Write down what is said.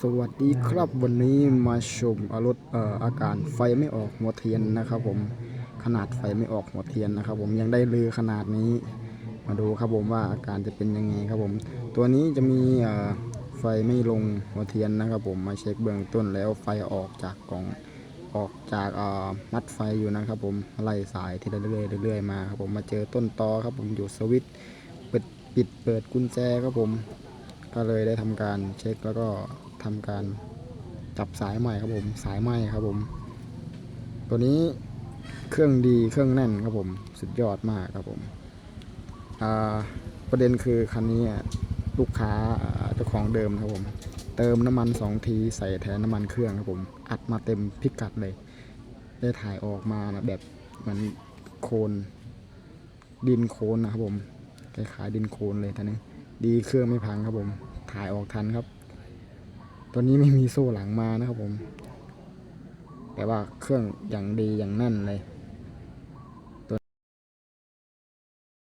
สวัสดีครับวันนี้มาชมอารถเอ่ออาการไฟไม่ออกหัวเทียนนะครับ ผมขนาดไฟไม่ออกหัวเทียนนะครับ ผมยังได้ลือขนาดนี้ มาดูครับผมว่าอาการจะเป็นยังไงครับผม ตัวนี้จะมีเอ่อไฟไม่ลงหัวเทียนนะครับ ผมมาเช็คเบื้องต้นแล้วไฟออกจากกล่องออกจากเอ่อมัดไฟอยู่นะครับ ผมไล่สายที่เรื่อยเรื่อยๆมาครับผมมาเจอต้นตอครับ ผมอยู่สวิตช์เปิดปิดเปิดกุญแจครับผม ก็เลยได้ทำการเช็คแล้วก็ ทำการจับสายใหม่ครับผม สายไหมครับผม ตัวนี้เครื่องดีเครื่องแน่นครับผม สุดยอดมากครับผมประเด็นคือคันนี้ลูกค้าเจ้าของเดิมครับผม เติมน้ำมันสองทีใส่แทนน้ำมันเครื่องครับผม อัดมาเต็มพิกัดเลย ได้ถ่ายออกมานะแบบเหมือนโคลนดินโคลนนะครับผมคล้ายๆดินโคลนเลยท่านี้ดีเครื่องไม่พังครับผม ถ่ายออกทันครับ ตัวนี้ไม่มีโซ่หลังมานะครับผม แต่ว่าเครื่องอย่างดีอย่างแน่นเลย